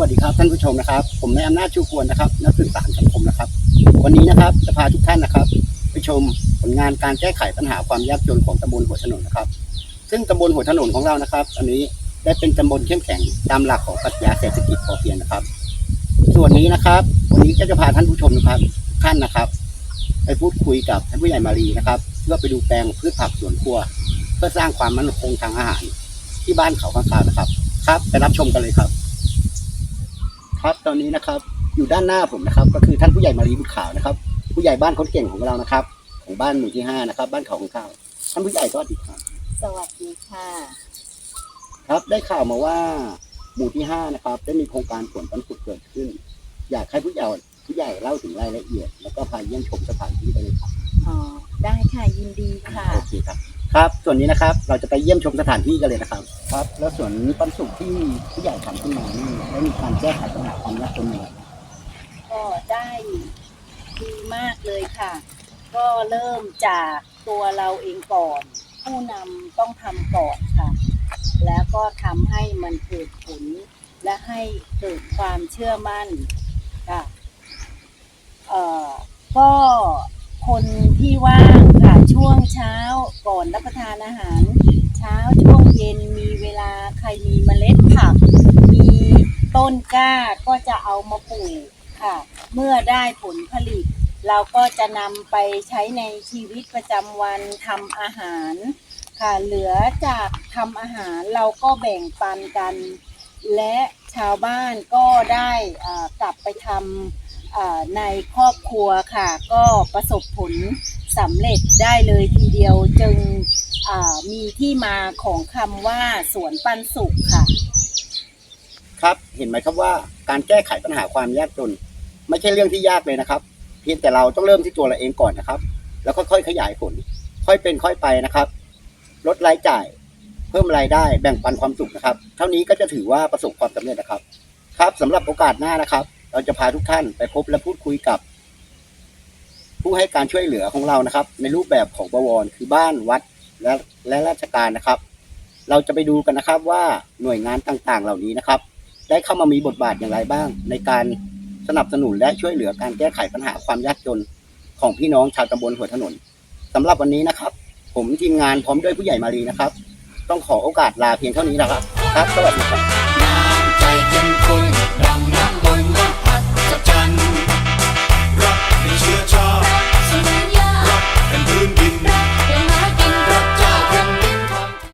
วัสดีครับท่านผู้ชมนะครับ ผมนายอำนาจชูควรนะครับ นักสื่อสารสังคมนะครับ วันนี้นะครับจะพาทุกท่านนะครับ ไปชมผลงานการแก้ไขปัญหาความยากจนของตำบลหัวถนนนะครับ ซึ่งตำบลหัวถนนของเรานะครับอันนี้ได้เป็นตำบลเข้มแข็งตามหลักของปรัชญาเศรษฐกิจพอเพียงนะครับ ส่วนนี้นะครับ วันนี้ก็จะพาท่านผู้ชมนะครับท่านนะครับ ไปพูดคุยกับท่านผู้ใหญ่มารีนะครับเพื่อไปดูแปลงพืชผักสวนครัว เพื่อสร้างความมั่นคงทางอาหาร ที่บ้านเขาข้างคาวนะครับ ครับไปรับชมกันเลยครับ ครับตอนนี้นะครับ อยู่ด้านหน้าผมนะครับ ก็คือท่านผู้ใหญ่มารีบุตรขาวนะครับ ผู้ใหญ่บ้านคนเก่งของเรานะครับ ของบ้านหมู่ที่ห้านะครับ บ้านเขาข้างคาวท่านผู้ใหญ่ก็ดีครับสวัสดีค่ะ ครับได้ข่าวมาว่า หมู่ที่ห้านะครับ ได้มีโครงการสวนปันสุขเกิดขึ้น อยากให้ผู้ใหญ่ผู้ใหญ่เล่าถึงรายละเอียด แล้วก็พาเยี่ยมชมสถานที่ไปเลยครับอ๋อได้ค่ะยินดีค่ะโอเคครับ ครับส่วนนี้นะครับเราจะไปเยี่ยมชมสถานที่กันเลยนะครับ ครับ แล้วสวนปันสุขที่ผู้ใหญ่ทำขึ้นมานี่ได้มีการแก้ไขปัญหาความยากจนยังไงก็ได้ดีมากเลยค่ะ ก็เริ่มจากตัวเราเองก่อน ผู้นำต้องทำก่อนค่ะ แล้วก็ทำให้มันเกิดผล และให้เกิดความเชื่อมั่นค่ะเอ่อก็คนที่ว่างค่ะช่วงเช้า ก่อนรับประทานอาหาร เช้าช่วงเย็นมีเวลาใครมีเมล็ดผัก มีต้นกล้าก็จะเอามาปลูกค่ะ เมื่อได้ผลผลิต เราก็จะนำไปใช้ในชีวิตประจำวันทำอาหารค่ะเหลือจากทำอาหารเราก็แบ่งปันกัน และชาวบ้านก็ได้กลับไปทำในครอบครัวค่ะ ก็ประสบผล สำเร็จได้เลยทีเดียวจึงมีที่มาของคำว่าสวนปันสุขค่ะ ครับเห็นไหมครับว่าการแก้ไขปัญหาความยากจนไม่ใช่เรื่องที่ยากเลยนะครับ เพียงแต่เราต้องเริ่มที่ตัวเราเองก่อนนะครับ แล้วค่อยๆขยายผล ค่อยเป็นค่อยไปนะครับ ลดรายจ่าย เพิ่มรายได้แบ่งปันความสุขนะครับ เท่านี้ก็จะถือว่าประสบความสำเร็จนะครับ ครับสำหรับโอกาสหน้านะครับ เราจะพาทุกท่านไปพบและพูดคุยกับ ผู้ให้การช่วยเหลือของเรานะครับ ในรูปแบบของบวรคือบ้านวัดและและราชการนะครับ เราจะไปดูกันนะครับว่าหน่วยงานต่างๆ เหล่านี้นะครับ ได้เข้ามามีบทบาทอย่างไรบ้าง ในการสนับสนุนและช่วยเหลือการแก้ไขปัญหาความยากจนของพี่น้องชาวตำบลหัวถนนสำหรับวันนี้นะครับ ผมทีมงานพร้อมด้วยผู้ใหญ่มารีนะครับ ต้องขอโอกาสลาเพียงเท่านี้นะครับ ครับสวัสดีครับ